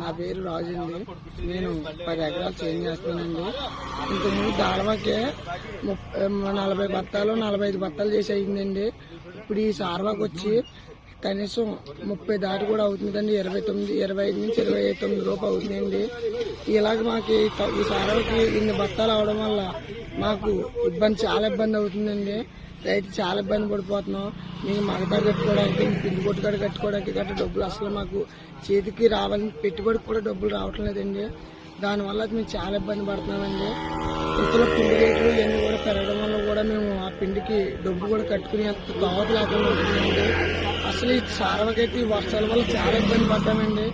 నా పేరు రాజు అండి నేను పది ఎకరాలు చేంజ్ చేస్తానండి ఇంతకుముందు దాడవాకే ముప్పై నలభై బత్తాలు నలభై ఐదు బత్తాలు చేసి అయిందండి ఇప్పుడు ఈ సార్వాకి వచ్చి కనీసం ముప్పై దాటి కూడా అవుతుందండి. ఇరవై తొమ్మిది ఇరవై ఐదు నుంచి ఇరవై తొమ్మిది రూపాయలు అవుతుందండి. ఇలాగ మాకు ఈ సార్వాకి ఇన్ని బత్తాలు అవడం వల్ల మాకు ఇబ్బంది చాలా ఇబ్బంది అవుతుందండి. రైతు చాలా ఇబ్బంది పడిపోతున్నాం. మీకు మగతా కట్టుకోవడానికి పిండి కొట్టుకాడ కట్టుకోవడానికి గట్రా డబ్బులు అసలు మాకు చేతికి రావాలని పెట్టుబడికి కూడా డబ్బులు రావటం లేదండి. దానివల్ల మేము చాలా ఇబ్బంది పడుతున్నామండి. ఇంతలో పిండి రేట్లు ఇవన్నీ కూడా పెరగడం వల్ల కూడా మేము ఆ పిండికి డబ్బు కూడా కట్టుకుని అంత తోత లేకుండా ఉంటుందండి. అసలు ఈ సారవకైతే ఈ వర్షాల వల్ల చాలా ఇబ్బంది పడ్డామండి.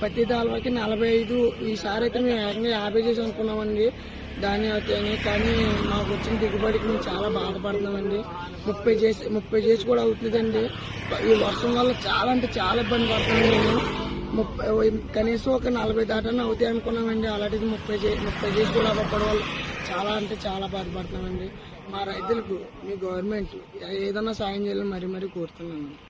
ప్రతి దాల్వకి నలభై ఐదు ఈసారి అయితే మేము ఏకంగా యాభై చేసి అనుకున్నామండి. దాని అవుతాయని కానీ మాకు వచ్చిన దిగుబడికి మేము చాలా బాధపడుతున్నామండి. ముప్పై చేసి ముప్పై చేసి కూడా అవుతుందండి. ఈ వర్షం వల్ల చాలా అంటే చాలా ఇబ్బంది పడుతున్నాం మేము. ముప్పై కనీసం ఒక నలభై దాటన్నా అవుతాయి అనుకున్నామండి. అలాంటిది ముప్పై చే ముప్పై చేసి కూడా అవ్వకపోవడం వల్ల చాలా అంటే చాలా బాధపడుతున్నామండి. మా రైతులకు మీ గవర్నమెంట్ ఏదన్నా సాయం చేయాలని మరీ మరీ కోరుతున్నాను